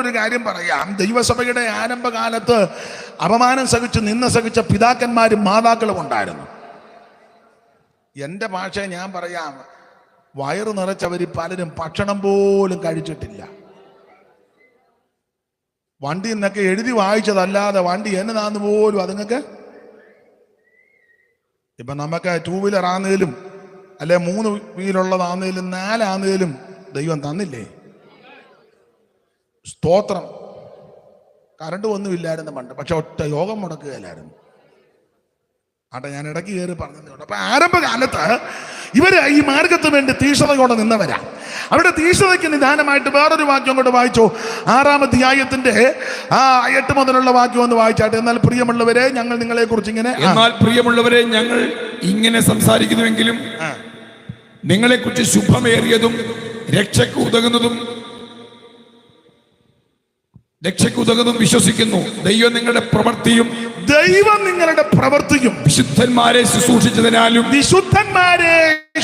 ഒരു കാര്യം പറയാം. ദൈവസഭയുടെ ആരംഭകാലത്ത് അപമാനം സഹിച്ചു നിന്ന സഹിച്ച പിതാക്കന്മാരും മാതാക്കളും ഉണ്ടായിരുന്നു. എന്റെ ഭാഷ ഞാൻ പറയാം. വയറ് നിറച്ചവർ പലരും ഭക്ഷണം പോലും കഴിച്ചിട്ടില്ല. വണ്ടി എന്നൊക്കെ എഴുതി വായിച്ചതല്ലാതെ വണ്ടി എന്നതാന്ന് പോലും അതുങ്ങൾക്ക് ഇപ്പൊ നമുക്ക് ടൂ വീലർ ആന്നേലും അല്ലെ മൂന്ന് വീലുള്ളതാന്നേലും നാലാന്നേലും ദൈവം തന്നില്ലേ? സ്തോത്രം. കറണ്ട് ഒന്നും ഇല്ലായിരുന്നു പണ്ട്. പക്ഷെ ഒറ്റ യോഗം മുടക്കുകയില്ലായിരുന്നു. ആട്ടെ ഞാൻ ഇടയ്ക്ക് കയറി പറഞ്ഞതുകൊണ്ട് അപ്പൊ ആരംഭകാലത്ത് ഇവർ ഈ മാർഗത്തിന് വേണ്ടി തീക്ഷണതയോടെ നിന്നവരാ. അവിടെ തീക്ഷണതയ്ക്ക് നിദാനമായിട്ട് വേറൊരു വാക്യം കൊണ്ട് വായിച്ചു. ആറാം അധ്യായത്തിന്റെ ആ എട്ട് മുതലുള്ള വാക്യം ഒന്ന് വായിച്ചാട്ടെ. എന്നാൽ പ്രിയമുള്ളവരെ ഞങ്ങൾ നിങ്ങളെ കുറിച്ച് ഇങ്ങനെ എന്നാൽ പ്രിയമുള്ളവരെ ഞങ്ങൾ ഇങ്ങനെ സംസാരിക്കുന്നുവെങ്കിലും നിങ്ങളെ നിങ്ങളെക്കുറിച്ച് ശുഭമേറിയതും രക്ഷയ്ക്ക് ഉതകുന്നതും രക്ഷയ്ക്ക് ഉതകുന്നതും വിശ്വസിക്കുന്നു. ദൈവം നിങ്ങളുടെ പ്രവൃത്തിയും ദൈവം നിങ്ങളുടെ പ്രവൃത്തിയും വിശുദ്ധന്മാരെ ശുശ്രൂഷിച്ചതിനാലും വിശുദ്ധന്മാരെ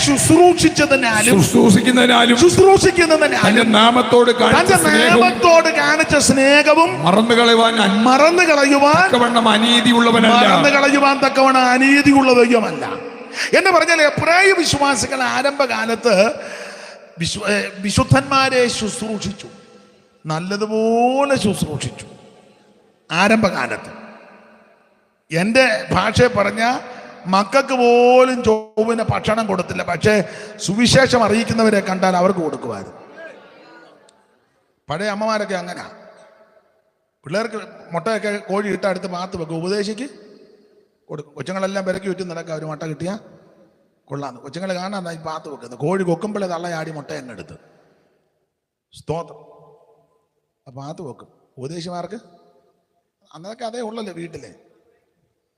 ശുശ്രൂഷിച്ചതിനാലും ശുശ്രൂഷിക്കുന്നതിനാലും ശുശ്രൂഷിക്കുന്നതിനാലും തന്റെ നാമത്തോട് തന്റെ നാമത്തോട് കാണിച്ച സ്നേഹവും മറന്നു കളയുവാൻ മറന്നു കളയുവാൻ അക്കവണ്ണം അനീതിയുള്ളവനല്ല. മറന്നു കളയുവാൻ തക്കവണ്ണം അനീതിയുള്ള ദൈവമല്ല എന്ന് പറഞ്ഞാൽ എബ്രായ വിശ്വാസികൾ ആരംഭകാലത്ത് വിശുദ്ധന്മാരെ ശുശ്രൂഷിച്ചു. നല്ലതുപോലെ ശുശ്രൂഷിച്ചു. ആരംഭകാലത്ത്. എന്റെ ഭാഷയെ പറഞ്ഞ മക്കൾക്ക് പോലും ചോവിന് ഭക്ഷണം കൊടുത്തില്ല. പക്ഷേ സുവിശേഷം അറിയിക്കുന്നവരെ കണ്ടാൽ അവർക്ക് കൊടുക്കുമായിരുന്നു. പഴയ അമ്മമാരൊക്കെ അങ്ങനെ. പിള്ളേർക്ക് മുട്ടയൊക്കെ കോഴി ഇട്ട അടുത്ത് പാത്ത് വെക്കും. ഉപദേശിക്ക് കൊടുക്കും. കൊച്ചുങ്ങളെല്ലാം പെരക്കി ചുറ്റും നടക്കുക ഒരു മുട്ട കിട്ടിയാൽ കൊള്ളാന്ന്. കൊച്ചുങ്ങൾ കാണാൻ പാത്ത് വെക്കുന്നത്. കോഴി കൊക്കുമ്പോഴേ തള്ളയാടി മുട്ട എന്നെടുത്ത് സ്തോത്രം. ആ അത് വെക്കും. ഉപദേശിമാർക്ക് അന്നൊക്കെ അതേ ഉള്ളല്ലോ വീട്ടിലെ?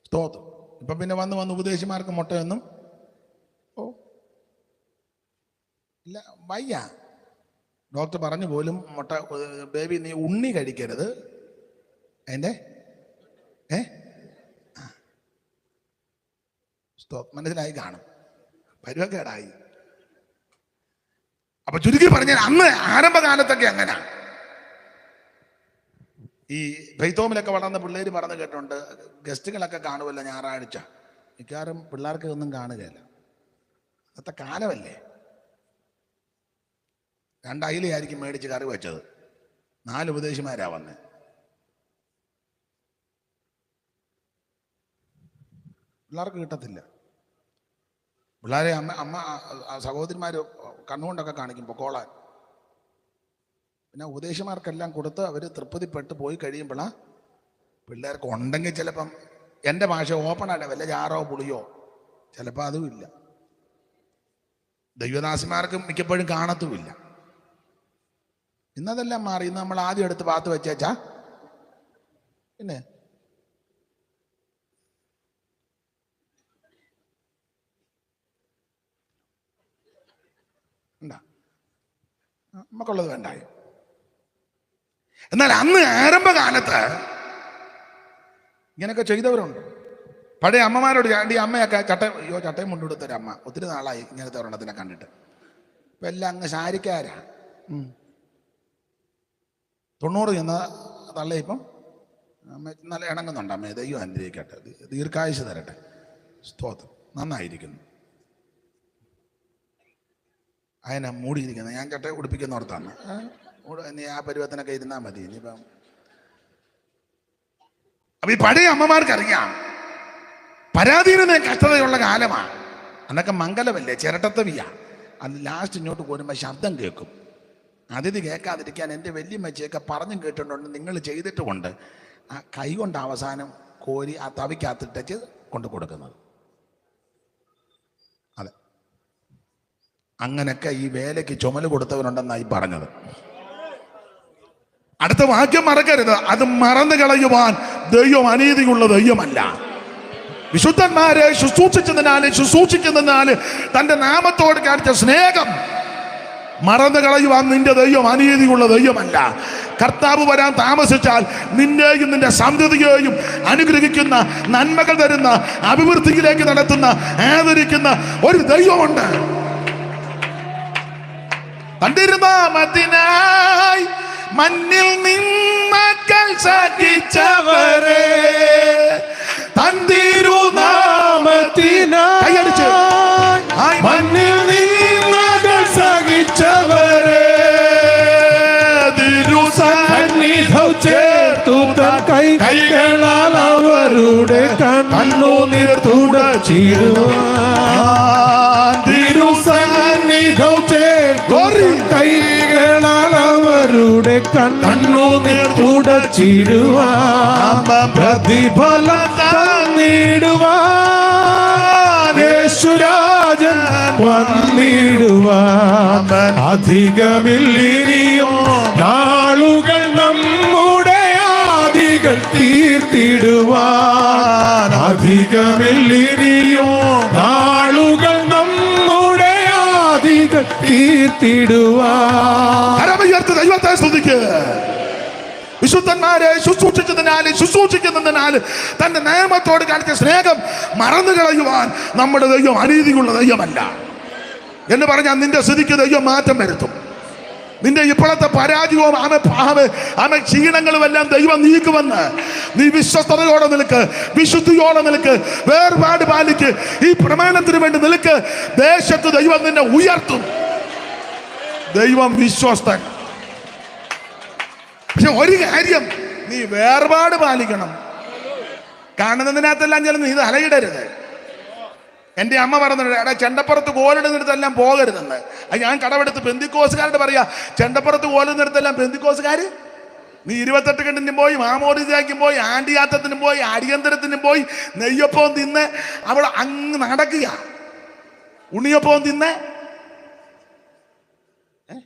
സ്തോത്രം. ഇപ്പം പിന്നെ വന്ന് വന്ന് ഉപദേശിമാർക്ക് മുട്ടയൊന്നും ഓ. ഇല്ല വയ്യ. ഡോക്ടർ പറഞ്ഞു പോലും മുട്ട ബേബി നീ ഉണ്ണി കഴിക്കരുത്. അതിന്റെ ഏ? മനസ്സിലായി? കാണും. പരുവക്കേടായി അപ്പൊ ചുരുക്കി പറഞ്ഞാൽ അന്ന് ആരംഭകാലത്തൊക്കെ അങ്ങനെ. ഈ ഫെയ്ത്തോമിലൊക്കെ വളർന്ന പിള്ളേർ പറഞ്ഞു കേട്ടിട്ടുണ്ട് ഗസ്റ്റുകളൊക്കെ കാണുമല്ലോ ഞായറാഴ്ച. മിക്കവാറും പിള്ളേർക്ക് ഒന്നും കാണുകയില്ല. അന്നത്തെ കാലമല്ലേ? രണ്ട് അയിലയായിരിക്കും മേടിച്ച് കറി വെച്ചത്. നാല് ഉപദേശിമാരാ വന്ന്. പിള്ളേർക്ക് കിട്ടത്തില്ല. പിള്ളേരെ അമ്മ അമ്മ സഹോദരിമാർ കണ്ണുകൊണ്ടൊക്കെ കാണിക്കും പൊക്കോളാൻ. പിന്നെ ഉപദേശിമാർക്കെല്ലാം കൊടുത്ത് അവർ തൃപ്തിപ്പെട്ട് പോയി കഴിയുമ്പോഴാണ് പിള്ളേർക്ക് ഉണ്ടെങ്കിൽ ചിലപ്പം എന്റെ ഭാഷ ഓപ്പൺ അല്ല വല്ല ജാറോ പുളിയോ. ചിലപ്പോൾ അതും ഇല്ല. ദൈവദാസിമാർക്കും മിക്കപ്പോഴും കാണത്തുമില്ല. ഇന്നതെല്ലാം മാറി ഇന്ന് നമ്മൾ ആദ്യം എടുത്ത് പാത്ത് വെച്ചേച്ചാ. പിന്നെ ഉണ്ടാ നമുക്കുള്ളത് വേണ്ടായോ. എന്നാൽ അന്ന് ആരംഭകാലത്ത് ഇങ്ങനെയൊക്കെ ചെയ്തവരുണ്ട്. പഴയ അമ്മമാരോട് ഈ അമ്മയൊക്കെ ചട്ട അയ്യോ ചട്ടയും കൊണ്ടുകൊടുത്തൊരു അമ്മ. ഒത്തിരി നാളായി ഇങ്ങനത്തെ ഒരെണ്ണത്തിനെ കണ്ടിട്ട്. ഇപ്പം എല്ലാം അങ്ങ് ശാരിക്കാരാ. ഉം. തൊണ്ണൂറ് ചെന്ന തള്ള ഇപ്പം അമ്മ നല്ല ഇണങ്ങുന്നുണ്ട്. അമ്മ ദൈവം അനുഗ്രഹിക്കട്ടെ. ദീർഘായുസ് തരട്ടെ. സ്തോത്രം. നന്നായിരിക്കുന്നു. അതിനെ മൂടിയിരിക്കുന്നത് ഞാൻ ചട്ടയെ ഉടുപ്പിക്കുന്നോർത്താണ് നീ ആ പരുവത്തിനൊക്കെ ഇരുന്നാൽ മതി. ഇനിയിപ്പം അപ്പൊ ഈ പഴയ അമ്മമാർക്ക് അറിയാം. പരാധീനത കഷ്ടതയുള്ള കാലമാണ്. അന്നൊക്കെ മംഗലമല്ലേ? ചിരട്ടത്തവിയ. അന്ന് ലാസ്റ്റ് ഇങ്ങോട്ട് പോരുമ്പോൾ ശബ്ദം കേൾക്കും. അതിഥി കേൾക്കാതിരിക്കാൻ എന്റെ വല്യമ്മച്ചയൊക്കെ പറഞ്ഞും കേട്ടിട്ടുണ്ട്. നിങ്ങൾ ചെയ്തിട്ടുമുണ്ട്. ആ കൈ കൊണ്ട് അവസാനം കോരി ആ തവിക്കകത്തിട്ടച്ച് കൊണ്ട് കൊടുക്കുന്നത്. അതെ. അങ്ങനെയൊക്കെ ഈ വേലയ്ക്ക് ചുമൽ കൊടുത്തവരുണ്ടെന്നായി പറഞ്ഞത്. അടുത്ത വാക്യം മറക്കരുത്. അത് മറന്നു കളയുവാൻ ദൈവം അനീതിയുള്ള ദൈവമല്ല. വിശുദ്ധന്മാരെ ശുശ്രൂഷിച്ചതിനാല് ശുശ്രൂഷിക്കുന്നതിനാല് തന്റെ നാമത്തോട് കാണിച്ച സ്നേഹം മറന്നു കളയുവാൻ നിന്റെ ദൈവം അനീതിയുള്ള ദൈവമല്ല. കർത്താവ് വരാൻ താമസിച്ചാൽ നിന്നെയും നിന്റെ സന്തതിയെയും അനുഗ്രഹിക്കുന്ന നന്മകൾ തരുന്ന അഭിവൃദ്ധിയിലേക്ക് നടത്തുന്ന ആദരിക്കുന്ന ഒരു ദൈവമുണ്ട്. തന്റെ നാമത്തിനായി മണ്ണിൽ നിന്നക്കൽ സഹിച്ചവരെ. കൈകളാൽ അവരുടെ കണ്ണുനീർ തുടച്ചിടുവാൻ. തിരുസന്നിധം അവരുടെ കണ്ണുനീർ തുടച്ചിടുവാൻ പ്രതിഫലം തന്നിടുവാൻ യേശുരാജൻ വന്നിടുവാൻ. അധികമില്ലിനിയോ നാളുകൾ നമ്മുടെ ആദികൾ തീർത്തിടുവാൻ. അധികമില്ലിനിയോ ദൈവത്തെ വിശുദ്ധന്മാരെ ശുശ്രൂഷിച്ചതിനാല് ശുശ്രൂഷിക്കുന്നതിനാല് തന്റെ നിയമത്തോട് കാണിച്ച സ്നേഹം മറന്നു കളയുവാൻ നമ്മുടെ ദൈവം അനീതിയുള്ള ദൈവമല്ല. എന്ന് പറഞ്ഞാൽ നിന്റെ സ്ഥിതിക്ക് ദൈവം മാറ്റം വരുത്തും. നിന്റെ ഇപ്പോഴത്തെ പരാജയവും ആമെ ആമെ ആമെ ക്ഷീണങ്ങളും എല്ലാം ദൈവം നീക്കുമെന്ന് നീ വിശ്വസ്തയോടെ നിൽക്ക് വിശുദ്ധിയോടെ നിൽക്ക് വേർപാട് പാലിക്ക് ഈ പ്രമാണത്തിന് വേണ്ടി നിൽക്ക്. ദേശത്ത് ദൈവം നിന്നെ ഉയർത്തും. ദൈവം വിശ്വസ്തൻ. പക്ഷെ ഒരു കാര്യം നീ വേർപാട് പാലിക്കണം. കാണുന്നതിനകത്തെല്ലാം ചില നീ തലയിടരുത് എന്റെ അമ്മ പറഞ്ഞിട്ടുണ്ട് എടാ ചെണ്ടപ്പുറത്ത് കോലിടുന്നിടത്തെല്ലാം പോകരുതെന്ന്. അത് ഞാൻ കടവെടുത്ത് പെന്തിക്കോസുകാരോട് പറയാ ചെണ്ടപ്പുറത്ത് കോലുന്നിടത്തെല്ലാം പെന്തിക്കോസുകാർ നീ ഇരുപത്തെട്ട് കെട്ടിനും പോയി മാമോദിജാക്കും പോയി ആണ്ടിയാത്തത്തിനും പോയി അടിയന്തരത്തിനും പോയി നെയ്യപ്പവും തിന്ന് അവൾ അങ്ങ് നടക്കുക. ഉണ്ണിയപ്പവും തിന്ന് ഏ?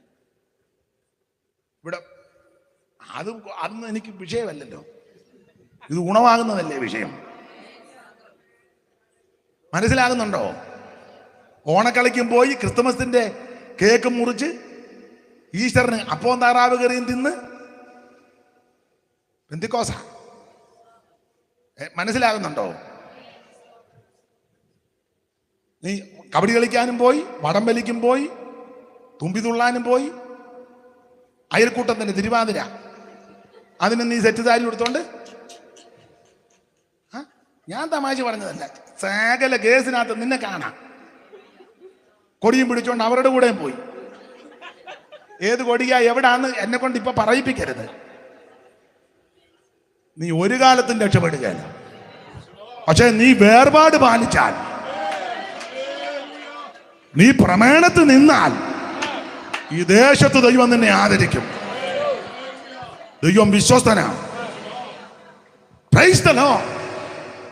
ഇവിടെ അത് അതൊന്നും എനിക്ക് വിഷയമല്ലല്ലോ ഇത് ഗുണമാകുന്നതല്ലേ വിഷയം മനസ്സിലാകുന്നുണ്ടോ? ഓണക്കളിക്കും പോയി ക്രിസ്തുമസിന്റെ കേക്ക് മുറിച്ച് ഈശ്വരന് അപ്പവും താറാവ് കറിയും തിന്ന് എന്തിക്കോസ മനസ്സിലാകുന്നുണ്ടോ? നീ കബഡി കളിക്കാനും പോയി വടം വലിക്കും പോയി തുമ്പി തുള്ളാനും പോയി. അയൽക്കൂട്ടത്തിന്റെ തിരുവാതിര. അതിന് നീ സെറ്റ് സാരി കൊടുത്തോണ്ട് ഞാൻ തമാശ പറഞ്ഞതല്ല. സകല കേസിനകത്ത് നിന്നെ കാണാം. കൊടിയും പിടിച്ചോണ്ട് അവരുടെ കൂടെയും പോയി. ഏത് കൊടിയാ എവിടാന്ന് എന്നെ കൊണ്ട് ഇപ്പൊ പറയിപ്പിക്കരുത്. നീ ഒരു കാലത്തും രക്ഷപ്പെടുകയല്ല. പക്ഷെ നീ വേർപാട് പാലിച്ചാൽ നീ പ്രമേണത്ത് നിന്നാൽ ഈ ദേശത്ത് ദൈവം നിന്നെ ആദരിക്കും. ദൈവം വിശ്വസ്തനാണ് Lord.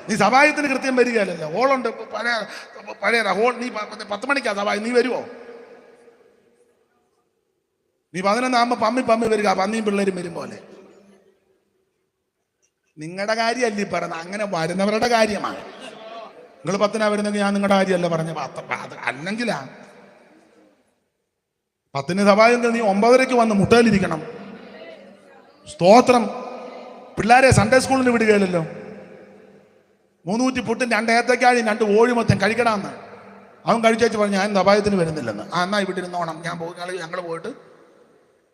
നീ സഭായത്തിന് കൃത്യം വരികയല്ലല്ലോ. ഹോളുണ്ട് പഴയ പഴയ ഹോൾ നീ പത്ത് മണിക്കാ സഭായം നീ വരുമോ നീ പതിനൊന്നാകുമ്പോ പമ്മി പമ്മി വരിക. പന്നിയും പിള്ളേരും വരും പോലെ. നിങ്ങളുടെ കാര്യമല്ല ഈ പറയുന്നത്. അങ്ങനെ വരുന്നവരുടെ കാര്യമാണ്. നിങ്ങൾ പത്തിനാ വരുന്നെങ്കിൽ ഞാൻ നിങ്ങളുടെ കാര്യമല്ല പറഞ്ഞ അല്ലെങ്കിലാ. പത്തിന് സഭായെങ്കിൽ നീ ഒമ്പതരയ്ക്ക് വന്ന് മുട്ടയിലിരിക്കണം. സ്തോത്രം. പിള്ളേരെ സൺഡേ സ്കൂളിന് വിടുകയില്ലല്ലോ. മൂന്നൂറ്റി പുട്ടും രണ്ട് ഏത്തക്കാഴി രണ്ട് ഓഴി മൊത്തം കഴിക്കണമെന്ന്. അവൻ കഴിച്ചേച്ച് പറഞ്ഞു ഞാൻ അപായത്തിന് വരുന്നില്ലെന്ന്. ആ എന്നാ ഇവിടെ ഞാൻ പോകുന്ന ഞങ്ങൾ പോയിട്ട്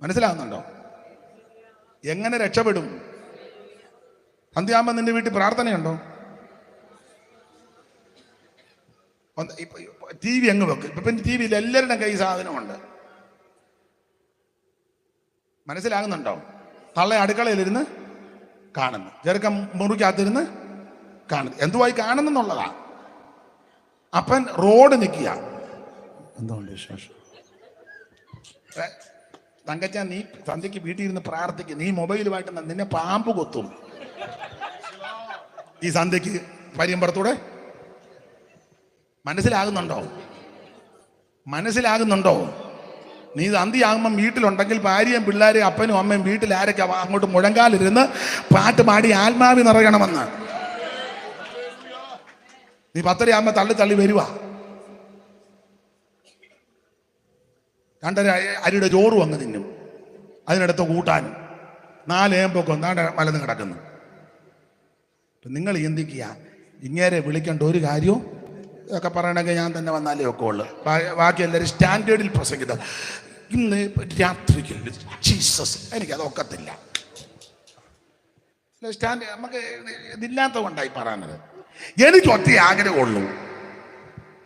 മനസ്സിലാകുന്നുണ്ടോ എങ്ങനെ രക്ഷപ്പെടും? സന്ധ്യാകുമ്പോൾ നിന്റെ വീട്ടിൽ പ്രാർത്ഥനയുണ്ടോ? ടി വി അങ്ങ് വെക്കും. ഇപ്പൊ പിന്നെ ടി വിയിൽ എല്ലാവരുടെയും കൈ സാധനമുണ്ട്. മനസ്സിലാകുന്നുണ്ടോ? തള്ള അടുക്കളയിലിരുന്ന് കാണുന്നു. ചെറുക്കം മുറിക്കകത്തിരുന്ന് കാണുന്നു. എന്തുവായി കാണുന്നെന്നുള്ളതാ. അപ്പൻ റോഡ് നിൽക്കുക എന്തുകൊണ്ട് വിശേഷം? തങ്കച്ച നീ സന്ധ്യക്ക് വീട്ടിൽ ഇരുന്ന് പ്രാർത്ഥിക്കും. നീ മൊബൈലുമായിട്ട് നിന്നെ പാമ്പ് കൊത്തും. ഈ സന്ധ്യക്ക് പരിയമ്പറത്തൂടെ മനസ്സിലാകുന്നുണ്ടോ? മനസ്സിലാകുന്നുണ്ടോ? നീ സന്ധ്യയാകുമ്പം വീട്ടിലുണ്ടെങ്കിൽ ഭാര്യയും പിള്ളേരെയും അപ്പനും അമ്മയും വീട്ടിൽ ആരൊക്കെ അങ്ങോട്ട് മുഴങ്കാലിരുന്ന് പാട്ട് പാടി ആത്മാവി നിറയണമെന്ന്. നീ പത്തരയാകുമ്പോ തള്ളി തള്ളി വരുവ. രണ്ടര അരിയുടെ ചോറും വന്ന് തിന്നും. അതിനടുത്ത് കൂട്ടാനും. നാലേമ്പൊക്കെ ഒന്നാണ്ട് മലന്ന് കിടക്കുന്നു. നിങ്ങൾ ചിന്തിക്കുക ഇങ്ങേരെ വിളിക്കേണ്ട ഒരു കാര്യവും ഇതൊക്കെ പറയണമെങ്കിൽ ഞാൻ തന്നെ വന്നാലേ ഒക്കെ ഉള്ളു ബാക്കി എല്ലാവരും സ്റ്റാൻഡേർഡിൽ പ്രസംഗിത. ഇന്ന് രാത്രിക്ക് ജീസസ് എനിക്കത് ഒക്കത്തില്ല സ്റ്റാൻഡ് നമുക്ക് ഇതില്ലാത്ത കൊണ്ടായി പറയുന്നത് എനിക്ക് ഒറ്റ ആഗ്രഹമുള്ളൂ.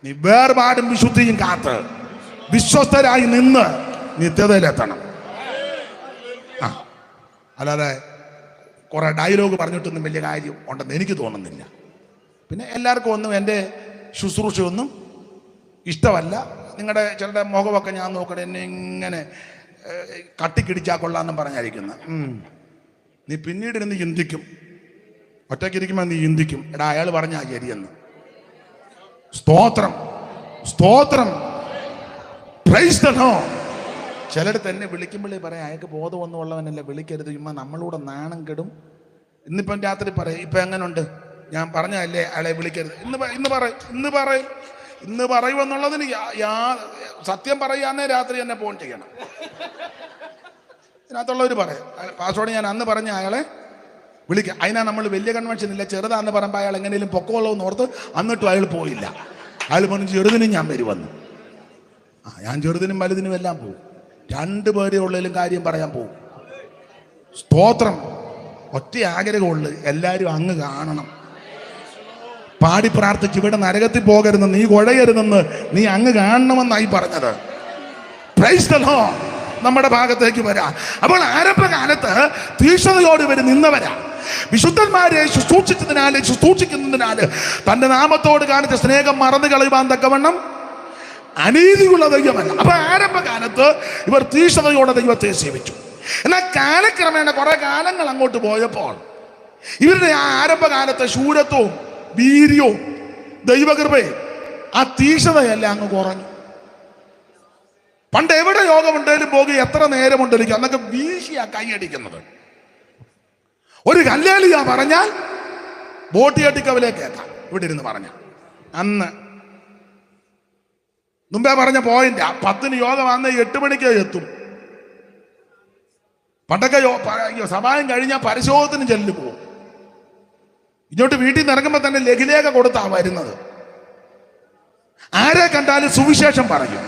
നീ വേർപാടും വിശുദ്ധിയും കാത്ത് വിശ്വസ്തരായി നിന്ന് നിത്യതയിലെത്തണം. ആ അല്ലാതെ കുറെ ഡയലോഗ് പറഞ്ഞിട്ടൊന്നും വലിയ കാര്യം ഉണ്ടെന്ന് എനിക്ക് തോന്നുന്നില്ല. പിന്നെ എല്ലാവർക്കും ഒന്നും എന്റെ ശുശ്രൂഷയൊന്നും ഇഷ്ടമല്ല. നിങ്ങളുടെ ചിലരുടെ മുഖമൊക്കെ ഞാൻ നോക്കട്ടെ എന്നെ ഇങ്ങനെ കട്ടിക്കിടിച്ചാൽ കൊള്ളാമെന്നും പറഞ്ഞായിരിക്കുന്ന. നീ പിന്നീട് ഇരുന്ന് ചിന്തിക്കും. ഒറ്റയ്ക്കിരിക്കുമ്പോൾ നീ ചിന്തിക്കും. എടാ അയാൾ പറഞ്ഞാ ശരിയെന്ന്. സ്തോത്രം. സ്തോത്രം. ചിലടത്ത് എന്നെ വിളിക്കുമ്പോഴേ പറയാം അയാൾക്ക് ബോധമൊന്നും ഉള്ളവനല്ല വിളിക്കരുത്. ഇമ്മ നമ്മളൂടെ നാണം കെടും. ഇന്നിപ്പം രാത്രി പറയും ഇപ്പം എങ്ങനുണ്ട്? ഞാൻ പറഞ്ഞതല്ലേ അയാളെ വിളിക്കരുത്. ഇന്ന് ഇന്ന് പറയും ഇന്ന് പറയും ഇന്ന് പറയുമെന്നുള്ളതിന് സത്യം പറയാന്നേ രാത്രി എന്നെ ഫോൺ ചെയ്യണം. ഇതിനകത്തുള്ളവർ പറയാം. പാസ്വേഡ് ഞാൻ അന്ന് പറഞ്ഞ അയാളെ വിളിക്കുക അതിനാ നമ്മൾ വലിയ കൺവെൻഷൻ ഇല്ല? ചെറുതാന്ന് പറയുമ്പോൾ അയാൾ എങ്ങനെയും പൊക്കമുള്ളൂ എന്ന് ഓർത്ത് അന്നിട്ടും അയാൾ പോയില്ല. അയാൾ പറഞ്ഞു ചെറുതിനും ഞാൻ വരുമെന്ന് ആ ഞാൻ ചെറുതിനും വലുതിനും എല്ലാം പോകും രണ്ട് പേരെ ഉള്ളതിലും കാര്യം പറയാൻ പോകും സ്തോത്രം. ഒറ്റ ആഗ്രഹമുള്ളു എല്ലാവരും അങ്ങ് കാണണം. പാടി പ്രാർത്ഥിച്ച് ഇവിടെ നരകത്തിൽ പോകരുതെന്ന് നീ കുഴയരുതെന്ന് നീ അങ്ങ് കാണണമെന്നായി പറഞ്ഞത്. പ്രൈസ്തലോ. നമ്മുടെ ഭാഗത്തേക്ക് വരാം. അപ്പോൾ ആരംഭകാലത്ത് തീക്ഷണതയോട് ഇവർ നിന്നവരാ. വിശുദ്ധന്മാരെ ശുശ്രൂഷിച്ചതിനാല് ശുശ്രൂഷിക്കുന്നതിനാല് തന്റെ നാമത്തോട് കാണിച്ച സ്നേഹം മറന്നു കളയുവാൻ തക്കവണ്ണം അനീതിയുള്ള ദൈവമല്ല. അപ്പൊ ആരംഭകാലത്ത് ഇവർ തീക്ഷണതയോടെ ദൈവത്തെ സേവിച്ചു. എന്നാൽ കാലക്രമേണ കുറെ കാലങ്ങൾ അങ്ങോട്ട് പോയപ്പോൾ ഇവരുടെ ആ ആരംഭകാലത്തെ ശൂരത്വവും വീര്യവും ദൈവകൃപയും ആ തീക്ഷ്ണതയെല്ലാം അങ്ങ് കുറഞ്ഞു. പണ്ട് എവിടെ യോഗമുണ്ടെങ്കിലും പോകുക എത്ര നേരമുണ്ടെങ്കിലും അന്നൊക്കെ വീശിയാ കൈയടിക്കുന്നത്. ഒരു കല്ലേലിയ പറഞ്ഞാൽ ബോട്ടിയട്ടിക്കവലെ കേൾക്കാം. ഇവിടെ ഇരുന്ന് പറഞ്ഞ അന്ന് മുമ്പേ പറഞ്ഞ പോയിന്റ് പത്തിന് യോഗം വന്ന് എട്ട് മണിക്ക് എത്തും. പണ്ടൊക്കെ സഭായം കഴിഞ്ഞാൽ പരിശോധന ചെല്ലു പോകും ഇങ്ങോട്ട് വീട്ടിൽ നിന്ന് ഇറങ്ങുമ്പോൾ തന്നെ ലഘുലേഖ കൊടുത്താ വരുന്നത് ആരെ കണ്ടാലും സുവിശേഷം പറയും.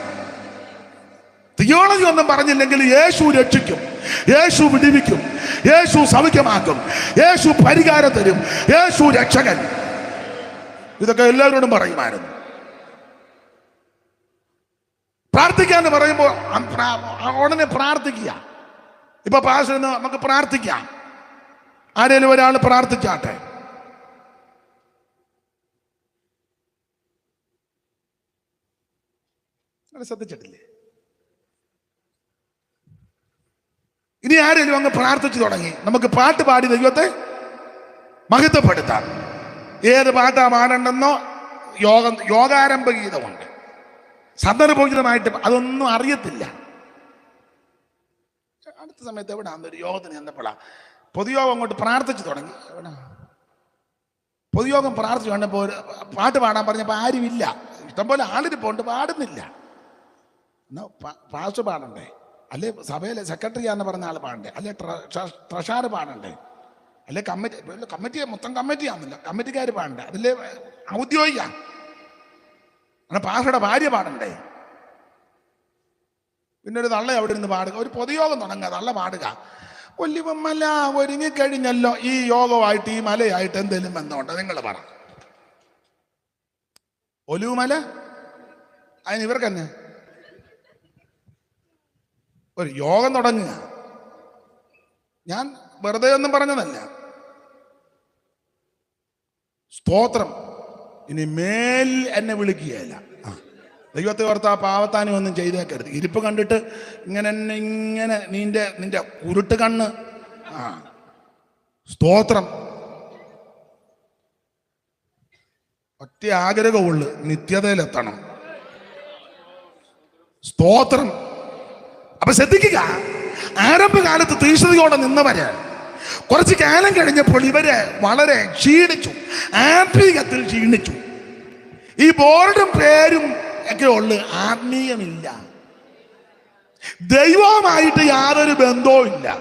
തിയോളജി ഒന്നും പറഞ്ഞില്ലെങ്കിൽ യേശു രക്ഷിക്കും യേശു വിടിവിക്കും യേശു സൗഖ്യമാക്കും യേശു പരിഹാരം തരും യേശു രക്ഷകൻ. ഇതൊക്കെ എല്ലാവരോടും പറയുമായിരുന്നു. പ്രാർത്ഥിക്കാന്ന് പറയുമ്പോൾ ഉടനെ പ്രാർത്ഥിക്കുക. ഇപ്പൊ പാസ് നമുക്ക് പ്രാർത്ഥിക്കാം. ആരെങ്കിലും ഒരാൾ പ്രാർത്ഥിച്ചാട്ടെ അങ്ങനെ ശ്രദ്ധിച്ചിട്ടില്ലേ? ഇനി ആരെങ്കിലും അങ്ങ് പ്രാർത്ഥിച്ചു തുടങ്ങി നമുക്ക് പാട്ട് പാടി ദൈവത്തെ മഹത്വപ്പെടുത്താം. ഏത് പാട്ടാ പാടണ്ടെന്നോ യോഗ യോഗാരംഭ ഗീതമുണ്ട്. സന്ദർഭോചിതമായിട്ട് അതൊന്നും അറിയത്തില്ല. അടുത്ത സമയത്ത് എവിടെ ഒരു യോഗത്തിന് ചെന്നപ്പോഴാ പൊതുയോഗം അങ്ങോട്ട് പ്രാർത്ഥിച്ചു തുടങ്ങി. എവിടാ? പൊതുയോഗം പ്രാർത്ഥിച്ചു കണ്ടപ്പോൾ പാട്ട് പാടാൻ പറഞ്ഞപ്പോൾ ആരുമില്ല. ഇഷ്ടംപോലെ ആളിരിപ്പുണ്ട് പാടുന്നില്ല. എന്നാ പാസ്റ്റ് പാടണ്ടേ? അല്ലെ സഭയിലെ സെക്രട്ടറി ആണെന്ന് പറഞ്ഞ ആൾ പാടണ്ടേ? അല്ലെ ട്രഷാർ പാടണ്ടേ? അല്ലെ കമ്മിറ്റി കമ്മിറ്റി മൊത്തം കമ്മിറ്റി ആണെന്നില്ല കമ്മിറ്റിക്കാർ പാടണ്ടേ? അതിലെ ഔദ്യോഗിക. അങ്ങനെ ഭാര്യ പാടണ്ടേ? പിന്നെ ഒരു തള്ള അവിടെ ഇരുന്ന് പാടുക. ഒരു പൊതുയോഗം തുടങ്ങുക തള്ള പാടുക. ഒല്ലിവമ്മല ഒരുങ്ങിക്കഴിഞ്ഞല്ലോ ഈ യോഗമായിട്ട് ഈ മലയായിട്ട് എന്തെങ്കിലും ബന്ധമുണ്ടോ? നിങ്ങൾ പറ. ഒലുമല അതിന് ഇവർക്ക് തന്നെ ഒരു യോഗം തുടങ്ങുക. ഞാൻ വെറുതെ ഒന്നും പറഞ്ഞതല്ല. സ്തോത്രം. ഇനി മേൽ എന്നെ വിളിക്കുകയല്ല. ദൈവത്തെ ഓർത്ത് ആ പാവത്താനും ഒന്നും ചെയ്തേക്കരുത്. ഇരിപ്പ് കണ്ടിട്ട് ഇങ്ങനെ ഇങ്ങനെ നിന്റെ നിന്റെ കുരുട്ട് കണ്ണ്. ആ സ്തോത്രം. ഒറ്റ ആഗ്രഹമുള്ളു നിത്യതയിലെത്തണം. സ്തോത്രം. അപ്പൊ ശ്രദ്ധിക്കുക. ആരംഭകാലത്ത് തീഷ്ണതയോടെ നിന്നവര് കുറച്ച് കാലം കഴിഞ്ഞപ്പോൾ ഇവർ വളരെ ക്ഷീണിച്ചു. ആത്മീകത്തിൽ ക്ഷീണിച്ചു. ഈ ബോർഡും പേരും ഒക്കെ ഉള്ളു ആത്മീയമില്ല. ദൈവമായിട്ട് യാതൊരു ബന്ധവും ഇല്ല.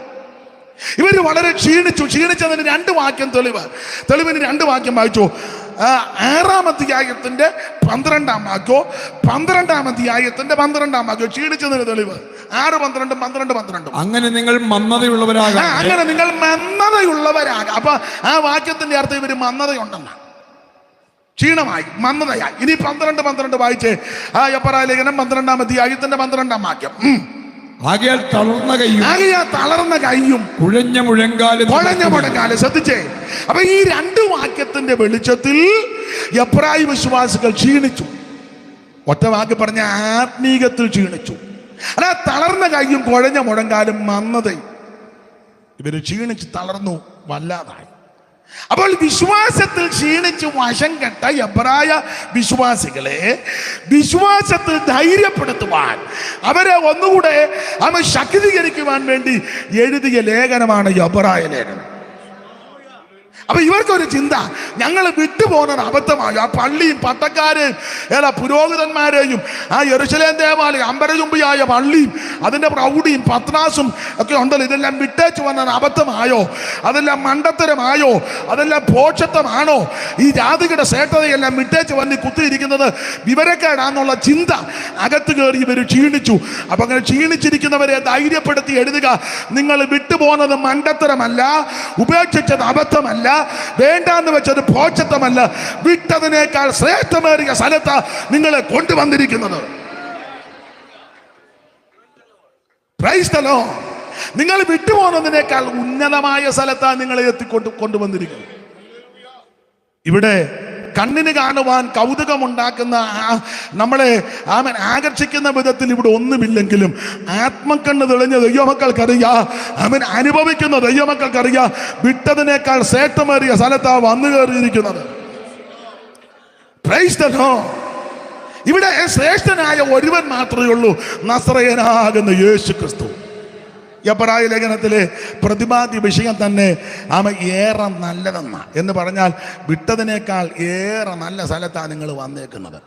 ഇവർ വളരെ ക്ഷീണിച്ചു. ക്ഷീണിച്ചതിന് രണ്ട് വാക്യം തെളിവ്. തെളിവിന് രണ്ട് വാക്യം വായിച്ചു. ആറാം അധ്യായത്തിന്റെ പന്ത്രണ്ടാം വാക്കോ പന്ത്രണ്ടാം അധ്യായത്തിന്റെ പന്ത്രണ്ടാം വാക്കോ ക്ഷീണിച്ചതിന് തെളിവ്. ആറ് പന്ത്രണ്ടും പന്ത്രണ്ട് പന്ത്രണ്ടും. അങ്ങനെ നിങ്ങൾ മന്ദതയുള്ളവരാകാം അങ്ങനെ നിങ്ങൾ മന്ദതയുള്ളവരാകാം അപ്പൊ ആ വാക്യത്തിന്റെ അർത്ഥം ഇവർ മന്ദതയുണ്ടെന്ന. ക്ഷീണമായി മന്ദതയായി. ഇനി പന്ത്രണ്ട് പന്ത്രണ്ട് വായിച്ച്. ആ എപ്പറ ലേഖനം പന്ത്രണ്ടാം അധ്യായത്തിന്റെ പന്ത്രണ്ടാം വാക്യം. ആകയാൽ തളർന്ന കൈയും ആകെ തളർന്ന കൈയും കുഴഞ്ഞ മുഴങ്കാലും കുഴഞ്ഞ മുടങ്ങാൽ ശ്രദ്ധിച്ചേ. അപ്പൊ ഈ രണ്ട് വാക്യത്തിന്റെ വെളിച്ചത്തിൽ എബ്രായി വിശ്വാസികൾ ക്ഷീണിച്ചു. ഒറ്റ വാക്ക് പറഞ്ഞ ആത്മീകത്തിൽ ക്ഷീണിച്ചു. അല്ല തളർന്ന കൈയും കുഴഞ്ഞ മുഴങ്കാലും മന്നതയും. ഇവർ ക്ഷീണിച്ച് തളർന്നു വല്ലാതായി. അപ്പോൾ വിശ്വാസത്തിൽ ക്ഷീണിച്ച് വശം കെട്ട എബ്രായ വിശ്വാസികളെ വിശ്വാസത്തിൽ ധൈര്യപ്പെടുത്തുവാൻ അവരെ ഒന്നുകൂടെ അവ ശക്തീകരിക്കുവാൻ വേണ്ടി എഴുതിയ ലേഖനമാണ് എബ്രായ ലേഖനം. അപ്പൊ ഇവർക്കൊരു ചിന്ത. ഞങ്ങൾ വിട്ടുപോകുന്നത് അബദ്ധമായി. ആ പള്ളിയും പട്ടക്കാരെയും ഏതാ പുരോഹിതന്മാരെയും ആ യെറുശലേം ദേവാലയം അമ്പരചുംബിയായ പള്ളിയും അതിന്റെ പ്രൗഢിയും പത്നാസും ഒക്കെ ഉണ്ടല്ലോ. ഇതെല്ലാം വിട്ടേച്ച് വന്നത് അബദ്ധമായോ? അതെല്ലാം മണ്ടത്തരമായോ? അതെല്ലാം പോഷത്വമാണോ ഈ ജാതികളുടെ ശ്രേഷ്ഠതയെല്ലാം വിട്ടേച്ച് വന്ന് കുത്തിയിരിക്കുന്നത് വിവരക്കേടാന്നുള്ള ചിന്ത അകത്ത് കയറി ഇവർ ക്ഷീണിച്ചു. അപ്പൊ അങ്ങനെ ക്ഷീണിച്ചിരിക്കുന്നവരെ ധൈര്യപ്പെടുത്തി എഴുതുക. നിങ്ങൾ വിട്ടുപോകുന്നത് മണ്ടത്തരമല്ല ഉപേക്ഷിച്ചത് അബദ്ധമല്ല. വേണ്ടാന്ന് വെച്ചത് പോച്ചത്വമല്ല. വിട്ടതിനേക്കാൾ ശ്രേഷ്ഠമേറിയ സ്ഥലത്ത് നിങ്ങളെ കൊണ്ടുവന്നിരിക്കുന്നത്. ക്രൈസ്തലോ. നിങ്ങൾ വിട്ടുപോകുന്നതിനേക്കാൾ ഉന്നതമായ സ്ഥലത്താണ് നിങ്ങളെ എത്തിക്കൊണ്ട് കൊണ്ടുവന്നിരിക്കുന്നത്. ഇവിടെ കണ്ണിന് കാണുവാൻ കൗതുകമുണ്ടാക്കുന്ന നമ്മളെ ആമൻ ആകർഷിക്കുന്ന വിധത്തിൽ ഇവിടെ ഒന്നുമില്ലെങ്കിലും ആത്മക്കണ്ണ് തെളിഞ്ഞ ദൈവമക്കൾക്കറിയാ. അവൻ അനുഭവിക്കുന്ന ദൈവമക്കൾക്കറിയാ. വിട്ടതിനേക്കാൾ ശ്രേഷ്ഠമേറിയ സ്ഥലത്താ വന്നു കയറിയിരിക്കുന്നത്. ഇവിടെ ശ്രേഷ്ഠനായ ഒരുവൻ മാത്രമേ ഉള്ളൂ. നസ്രയനാകുന്ന യേശു ക്രിസ്തു എബ്രായ ലേഖനത്തിലെ പ്രതിപാദ്യ വിഷയം തന്നെ ആമ ഏറെ നല്ലതെന്ന. എന്ന് പറഞ്ഞാൽ വിട്ടതിനേക്കാൾ ഏറെ നല്ല സ്ഥലത്താണ് നിങ്ങൾ വന്നേക്കുന്നത്.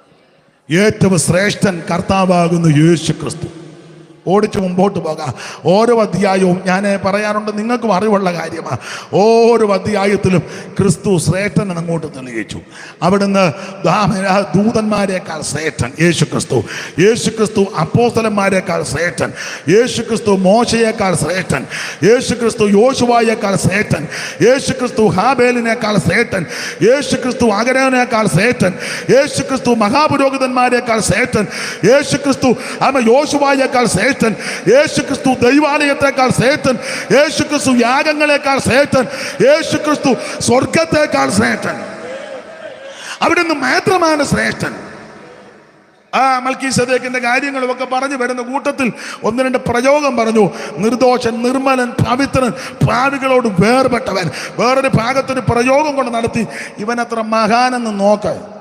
ഏറ്റവും ശ്രേഷ്ഠൻ കർത്താവാകുന്നു യേശു ക്രിസ്തു ഓടിച്ച് മുമ്പോട്ട് പോകാം. ഓരോ അധ്യായവും ഞാൻ പറയാറുണ്ട് നിങ്ങൾക്കും അറിവുള്ള കാര്യമാണ് ഓരോ അധ്യായത്തിലും ക്രിസ്തു ശ്രേഷ്ഠൻ അങ്ങോട്ട് തെളിയിച്ചു. അവിടുന്ന് ദൂതന്മാരെക്കാൾ ശ്രേഷ്ഠൻ യേശു ക്രിസ്തു യേശു ക്രിസ്തു അപ്പോസ്തലന്മാരെക്കാൾ ശ്രേഷ്ഠൻ യേശു ക്രിസ്തു മോശയേക്കാൾ ശ്രേഷ്ഠൻ യേശു ക്രിസ്തു യോശുവായേക്കാൾ ശ്രേഷ്ഠൻ യേശു ക്രിസ്തു ഹാബേലിനേക്കാൾ ശ്രേഷ്ഠൻ യേശു ക്രിസ്തു അഗരനേക്കാൾ ശ്രേഷ്ഠൻ യേശു ക്രിസ്തു മഹാപുരോഹിതന്മാരെക്കാൾ ശ്രേഷ്ഠൻ യേശു ക്രിസ്തു അമ യോശുവായേക്കാൾ ശ്രേഷ്ഠൻ യേശു ക്രിസ്തു ദൈവാലയത്തെക്കാൾ ശ്രേഷ്ഠൻ യേശു ക്രിസ്തു യാഗങ്ങളെക്കാൾ ശ്രേഷ്ഠൻ യേശു ക്രിസ്തു സ്വർഗത്തെക്കാൾ ശ്രേഷ്ഠൻ അവിടുന്ന് മാത്രമാണ് ശ്രേഷ്ഠൻ. ആ മൽക്കി സദേക്കിന്റെ കാര്യങ്ങളുമൊക്കെ പറഞ്ഞു വരുന്ന കൂട്ടത്തിൽ ഒന്ന് രണ്ട് പ്രയോഗം പറഞ്ഞു. നിർദോഷൻ നിർമ്മലൻ പവിത്രൻ പാവികളോട് വേർപെട്ടവൻ. വേറൊരു ഭാഗത്തൊരു പ്രയോഗം കൊണ്ട് നടത്തി. ഇവനത്ര മഹാനെന്ന് നോക്ക.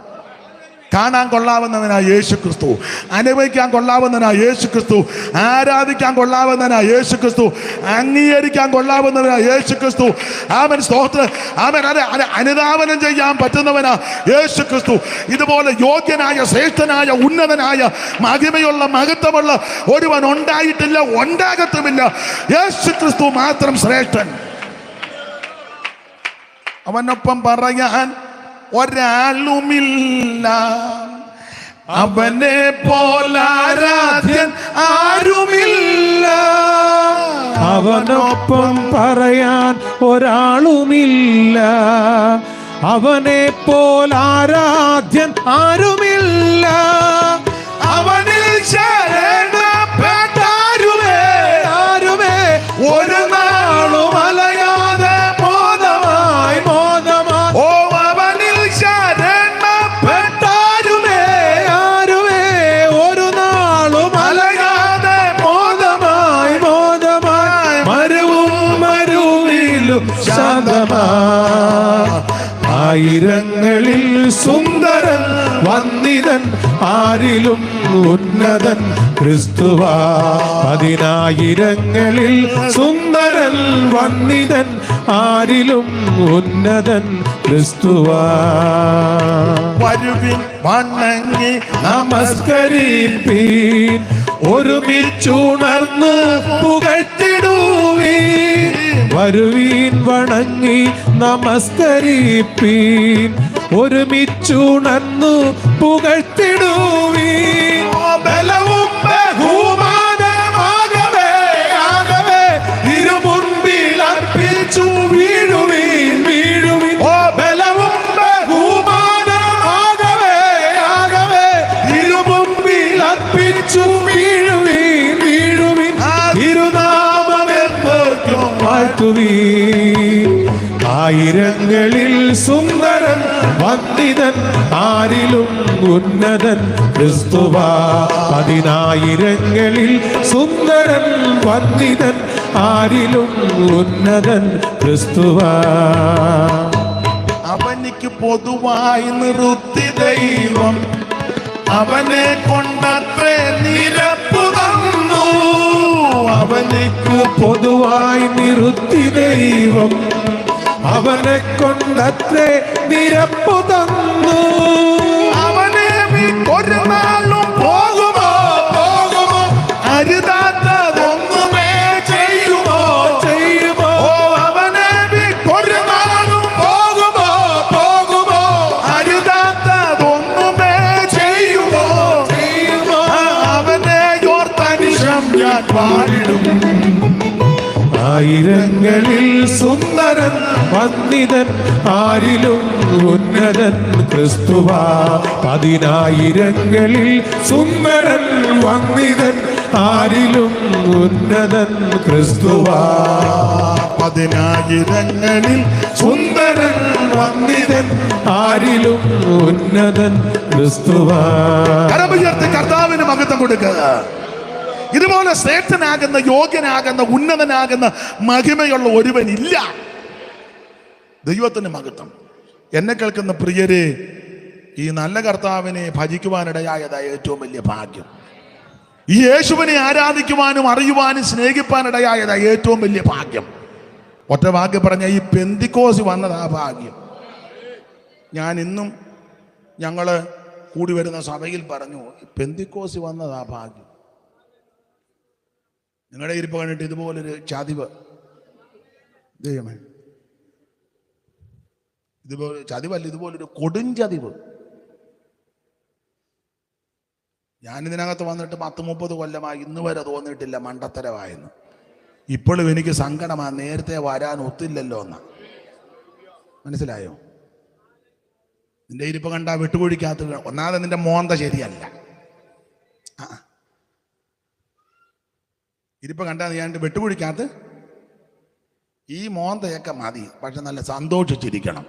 കാണാൻ കൊള്ളാവുന്നവനാ യേശു ക്രിസ്തു അനുഭവിക്കാൻ കൊള്ളാവുന്നവനാ യേശു ക്രിസ്തു ആരാധിക്കാൻ കൊള്ളാവുന്നവനാ യേശു ക്രിസ്തു അംഗീകരിക്കാൻ കൊള്ളാവുന്നവനാ യേശു ക്രിസ്തു ആമൻ സ്തോത്ര. ആമൻ അതെ അനുധാവനം ചെയ്യാൻ പറ്റുന്നവനാ യേശു ക്രിസ്തു ഇതുപോലെ യോഗ്യനായ ശ്രേഷ്ഠനായ ഉന്നതനായ മഹിമയുള്ള മഹത്വമുള്ള ഒരുവൻ ഉണ്ടായിട്ടില്ല ഉണ്ടാകത്തുമില്ല. യേശു ക്രിസ്തു മാത്രം ശ്രേഷ്ഠൻ. അവനൊപ്പം പറയാൻ ഒരാളുമില്ല. അവനെ പോലാരാധ്യൻ ആരുമില്ല. അവനൊപ്പം പറയാൻ ഒരാളുമില്ല. അവനെ പോലാരാധ്യൻ ആരുമില്ല. അവനിൽ ശരണപ്പെട്ടാരുമേ ആയിരങ്ങളിൽ സുന്ദരൻ വന്നിതൻ ആരിലും ഉന്നതൻ ക്രിസ്തുവാ. പതിനായിരങ്ങളിൽ സുന്ദരൻ വന്നിതൻ ആരിലും ഉന്നതൻ ക്രിസ്തുവാ. വരുവിൻ വണങ്ങി നമസ്കരിപ്പീൻ ഒരുമിച്ചുണർന്ന് പുകഴ്ത്തിടുവീൻ. വരുവീൻ വണങ്ങി നമസ്കരിപ്പീൻ. ഒരുമിച്ചുണർന്നു പുകഴ്ത്തിടുവീൻ. ആയിരങ്ങളിൽ സുന്ദരൻ വന്ദിതൻ ആരിലും ഉന്നതൻ ക്രിസ്തുവ. പതിനായിരങ്ങളിൽ സുന്ദരൻ വന്ദിതൻ ആരിലും ഉന്നതൻ ക്രിസ്തുവ. അവനിക്ക് പൊതുവായി നിർത്തി ദൈവം. അവനെ കൊണ്ടത്രേ നിരപ്പു തന്നു. അവനിക്ക് പൊതുവായി നിറുത്തി ദൈവം. അവനെ കൊണ്ടത്രേ നിരപ്പു തന്നു. അവനെ ഒരു നാളും പോകുമോ? പോകുമോ? അരുതാത്തതൊന്നുമേ ചെയ്യുമോ? ചെയ്യുമോ? അവനെ ഒരു നാളും പോകുമോ? പോകുമോ? അരുതാത്തതൊന്നുമേ ചെയ്യുമോ? ചെയ്യുമോ? അവനെ ഓർത്തനിഷം ഞാൻ പാടിടും. ആയിരങ്ങളിൽ സുന്ദരൻ വന്ദിതൻ ആരിലും ഉന്നതൻ ക്രിസ്തുവാ. പതിനായിരങ്ങളിൽ സുന്ദരൻ വന്നിതൻ ആരിലും ഉന്നതൻ ക്രിസ്തുവാ. പതിനായിരങ്ങളിൽ സുന്ദരൻ വന്നിതൻ ആരിലും ഉന്നതൻ ക്രിസ്തുവാ. കർത്താവിന് മകത്വം കൊടുക്കുക. ഇതുപോലെ ശ്രേഷ്ഠനാകുന്ന യോഗ്യനാകുന്ന ഉന്നതനാകുന്ന മഹിമയുള്ള ഒരുവൻ ഇല്ല. ദൈവത്തിന് മഹത്വം. എന്നെ കേൾക്കുന്ന പ്രിയരെ ഈ നല്ല കർത്താവിനെ ഭജിക്കുവാനിടയായതായ ഏറ്റവും വലിയ ഭാഗ്യം. ഈ യേശുവിനെ ആരാധിക്കുവാനും അറിയുവാനും സ്നേഹിപ്പാനിടയായതായ ഏറ്റവും വലിയ ഭാഗ്യം. ഒറ്റ ഭാഗ്യം പറഞ്ഞ ഈ പെന്തിക്കോസ് വന്നത് ആ ഭാഗ്യം. ഞാൻ ഇന്നും ഞങ്ങൾ കൂടി വരുന്ന സഭയിൽ പറഞ്ഞു പെന്തിക്കോസ് വന്നത് ആ ഭാഗ്യം. നിങ്ങളുടെ ഇരിപ്പ് കണ്ടിട്ട് ഇതുപോലൊരു ചതിവ്. ദൈവമേ. ഇതുപോലെ ചതിവല്ല ഇതുപോലൊരു കൊടുംചതിവ് ഞാൻ ഇതിനകത്ത് വന്നിട്ട് പത്ത് മുപ്പത് കൊല്ലമായി ഇന്ന് വരെ തോന്നിയിട്ടില്ല മണ്ടത്തരമായെന്ന് ഇപ്പോഴും എനിക്ക് സങ്കടമാ നേരത്തെ വരാൻ ഒത്തില്ലല്ലോ എന്ന. മനസ്സിലായോ? നിന്റെ ഇരിപ്പ് കണ്ട വിട്ടുകൊഴിക്കാത്ത ഒന്നാമത് നിന്റെ മോന്ത ശരിയല്ല. ഇരിപ്പ് കണ്ടാൽ ഞാൻ വെട്ടുകുഴിക്കകത്ത് ഈ മോന്തയൊക്കെ മതി. പക്ഷെ നല്ല സന്തോഷിച്ചിരിക്കണം.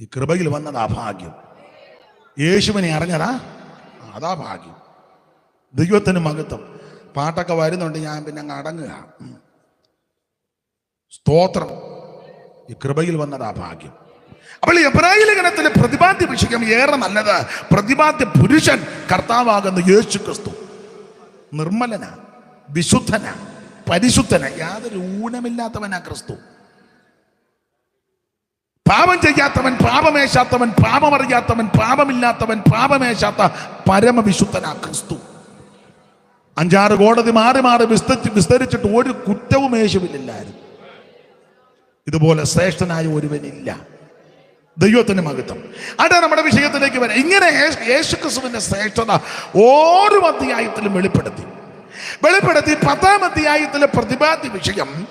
ഈ കൃപയിൽ വന്നതാ ഭാഗ്യം. യേശുവിനെ അറിഞ്ഞതാ? അതാ ഭാഗ്യം. ദൈവത്തിന് മഹത്വം. പാട്ടൊക്കെ വരുന്നുണ്ട് ഞാൻ പിന്നെ അങ്ങ് അടങ്ങുക. സ്തോത്രം. ഈ കൃപയിൽ വന്നതാ ഭാഗ്യം. അപ്പോൾ എബ്രാഹിം ലേഖനത്തിലെ പ്രതിപാദ്യ വിഷയം ഏറെ നല്ലത്. പ്രതിപാദ്യ പുരുഷൻ കർത്താവാകുന്ന യേശു ക്രിസ്തു നിർമ്മലന വിശുദ്ധന പരിശുദ്ധന യാതൊരു ഊനമില്ലാത്തവനാ ക്രിസ്തു. പാപം ചെയ്യാത്തവൻ പാപമേശാത്തവൻ പാപമറിയാത്തവൻ പാപമില്ലാത്തവൻ പാപമേശാത്ത പരമവിശുദ്ധനാ ക്രിസ്തു. അഞ്ചാറ് കോടതി മാറി മാറി വിസ്തരിച്ച് വിസ്തരിച്ചിട്ട് ഒരു കുറ്റവും യേശുവിലില്ലായിരുന്നു. ഇതുപോലെ ശ്രേഷ്ഠനായ ഒരുവനില്ല. ദൈവത്തിന് മഹത്വം അവിടെ നമ്മുടെ വിഷയത്തിലേക്ക് വരാം. ഇങ്ങനെ യേശു- യേശുക്രിസ്തുവിന്റെ ശ്രേഷ്ഠത ഓരോ അധ്യായത്തിലും വെളിപ്പെടുത്തി. വെളിപ്പെടുത്തി പത്താം അധ്യായത്തിലെ പ്രതിപാദ്യ വിഷയം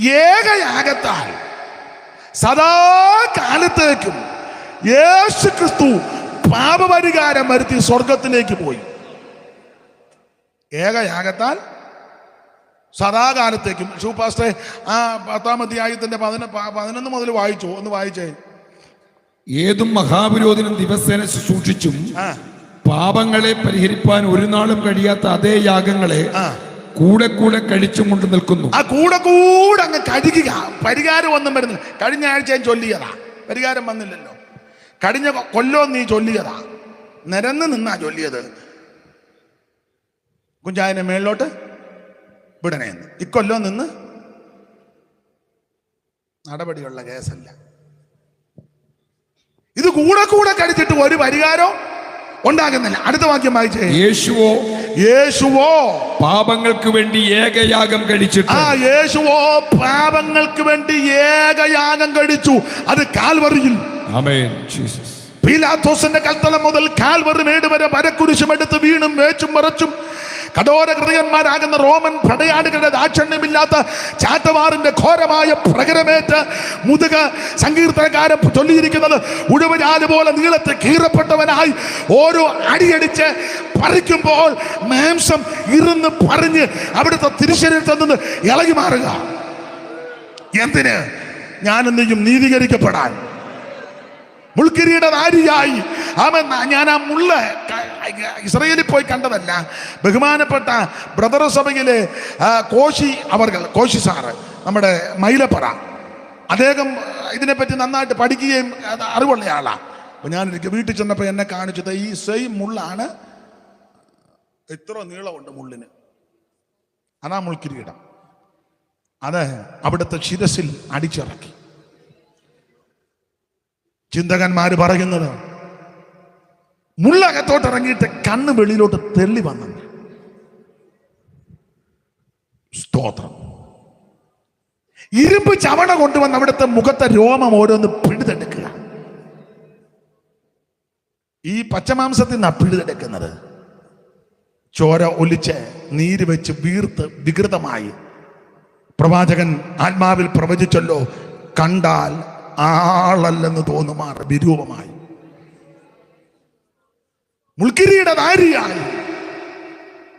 ഏകയാകത്താൽ സദാകാലത്തേക്കും യേശു ക്രിസ്തു പാപപരിഹാരം വരുത്തി സ്വർഗത്തിലേക്ക് പോയി. ഏകയാകത്താൽ സദാകാലത്തേക്കും ഷൂപാസ്റ്റെ ആ പത്താം അധ്യായത്തിന്റെ പതിന പതിനൊന്ന് മുതൽ വായിച്ചു? ഒന്ന് വായിച്ചേ. ഏതും മഹാവിരോധിനും ദിവസേന ശുശ്രൂഷിച്ചും ആ. പാപങ്ങളെ പരിഹരിപ്പാൻ ഒരു നാളും കഴിയാത്ത അതേ യാഗങ്ങളെ കൂടെ കൂടെ കഴിച്ചും കൊണ്ട് നിൽക്കുന്നു. ആ കൂടെ കൂടെ അങ്ങ് കഴുകുക. പരിഹാരം ഒന്നും വരുന്നില്ല. കഴിഞ്ഞ ആഴ്ച ഞാൻ ചൊല്ലിയതാ. പരിഹാരം വന്നില്ലല്ലോ. കഴിഞ്ഞ കൊല്ലോ കൊല്ലവും നീ ചൊല്ലിയതാ. നിരന്ന് നിന്നാ ചൊല്ലിയത്. കുഞ്ചായനെ മേളിലോട്ട് വിടണേന്ന്. ഇക്കൊല്ലം നിന്ന് നടപടിയുള്ള കേസല്ല. ഇത് കൂടെ കൂടെ കടിച്ചിട്ട് ഒരു പരിഹാരം ഉണ്ടാകുന്നില്ല. അടുത്ത വാക്യം വായിച്ചേ. യേശുവോ യേശുവോ. പാപങ്ങൾക്ക് വേണ്ടി ഏകയാഗം കഴിച്ചിട്ട് ആ യേശുവോ പാപങ്ങൾക്ക് വേണ്ടി ഏകയാഗം കഴിച്ചു അത് കാൽവറിയിൽ. ആമേൻ. ജീസസ്. പീലാത്തോസിന്റെ കൽത്തലം മുതൽ കാൽവറി മേട് വരെ വരക്കുരിശും എടുത്ത് വീണും വേച്ചും മറച്ചും കഠോര ഹൃദയന്മാരാകുന്ന റോമൻ പടയാളികളുടെ ദാക്ഷണ്യമില്ലാത്ത ചാത്തവാറിന്റെ ഘോരമായ പ്രകരമേറ്റ് മുതുക സങ്കീർത്തനക്കാരൻ ചൊല്ലിയിരിക്കുന്നത് ഉഴുവജാൽ പോലെ നീളത്തെ കീറപ്പെട്ടവനായി ഓരോ അടിയടിച്ച് പറിക്കുമ്പോൾ മാംസം ഇരുന്ന് പറഞ്ഞ് അവിടുത്തെ തിരിശരീരത്തിൽ നിന്ന് ഇളകി മാറുക. എന്തിന്? ഞാനെന്തെങ്കിലും നീതീകരിക്കപ്പെടാൻ. മുൾക്കിരിയുടെ ഭാര്യയായി അവൻ ഞാൻ ആ മുള്ള ഇസ്രയേലിൽ പോയി കണ്ടതല്ല. ബഹുമാനപ്പെട്ട ബ്രദർ സഭയിലെ കോശി അവർ കോശി സാറ് നമ്മുടെ മൈലപ്പറ. അദ്ദേഹം ഇതിനെപ്പറ്റി നന്നായിട്ട് പഠിക്കുകയും അറിവുള്ള ആളാണ് അപ്പം ഞാൻ എനിക്ക് വീട്ടിൽ ചെന്നപ്പോൾ എന്നെ കാണിച്ചത് ഈ സെയിം മുള്ളാണ്. എത്ര നീളമുണ്ട് മുള്ളിന്. അതാ മുൾക്കിരീടം. അത് അവിടുത്തെ ശിരസിൽ അടിച്ചിറക്കി. ചിന്തകന്മാര് പറയുന്നത് മുള്ളകത്തോട്ട് ഇറങ്ങിയിട്ട് കണ്ണ് വെളിയിലോട്ട് തെള്ളി വന്നു സ്തോത്രം. ഇരുമ്പ് ചവണ കൊണ്ടുവന്ന് അവിടുത്തെ മുഖത്തെ രോമം ഓരോന്ന് പിഴുതെടുക്കുക. ഈ പച്ചമാംസത്തിൽ നിന്നാണ് പിഴുതെടുക്കുന്നത്? ചോര ഒലിച്ച് നീര് വെച്ച് വീർത്ത് വികൃതമായി. പ്രവാചകൻ ആത്മാവിൽ പ്രവചിച്ചല്ലോ കണ്ടാൽ ആളല്ലെന്ന് തോന്നുമാർ വിരൂപമായി മുൾക്കിരിയുടെ ഭാര്യയായി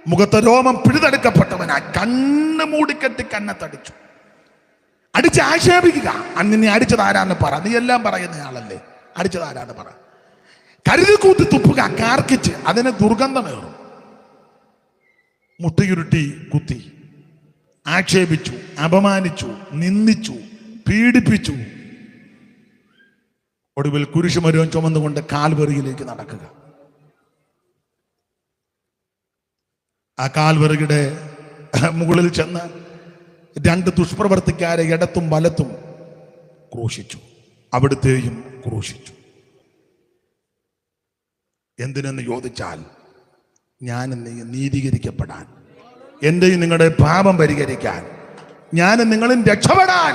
മുഖത്തെ രോമം പിഴുതെടുക്കപ്പെട്ടവനായി. കണ്ണ് മൂടിക്കെട്ടി കണ്ണത്തടിച്ചു അടിച്ച് ആക്ഷേപിക്കുക. അങ്ങനെ അടിച്ചതാരാന്ന് പറ. നീ എല്ലാം പറയുന്ന ആളല്ലേ? അടിച്ചത് ആരാന്ന് പറ. കരുതി കൂത്തി തുപ്പുക കാർക്കിച്ച്. അതിന് ദുർഗന്ധമേറും. മുട്ടയുരുട്ടി കുത്തി. ആക്ഷേപിച്ചു അപമാനിച്ചു നിന്ദിച്ചു പീഡിപ്പിച്ചു. ഒടുവിൽ കുരിശുമരവും ചുമന്നുകൊണ്ട് കാൽവെറിയിലേക്ക് നടക്കുക. ആ കാൽവെറുകിടെ മുകളിൽ ചെന്ന് രണ്ട് ദുഷ്പ്രവർത്തിക്കാരെ ഇടത്തും വലത്തും ക്രൂശിച്ചു. അവിടുത്തെയും ക്രൂശിച്ചു. എന്തിനെന്ന് ചോദിച്ചാൽ ഞാൻ നീതീകരിക്കപ്പെടാൻ എന്റെയും നിങ്ങളുടെ പാപം പരിഹരിക്കാൻ ഞാൻ നിങ്ങളും രക്ഷപ്പെടാൻ.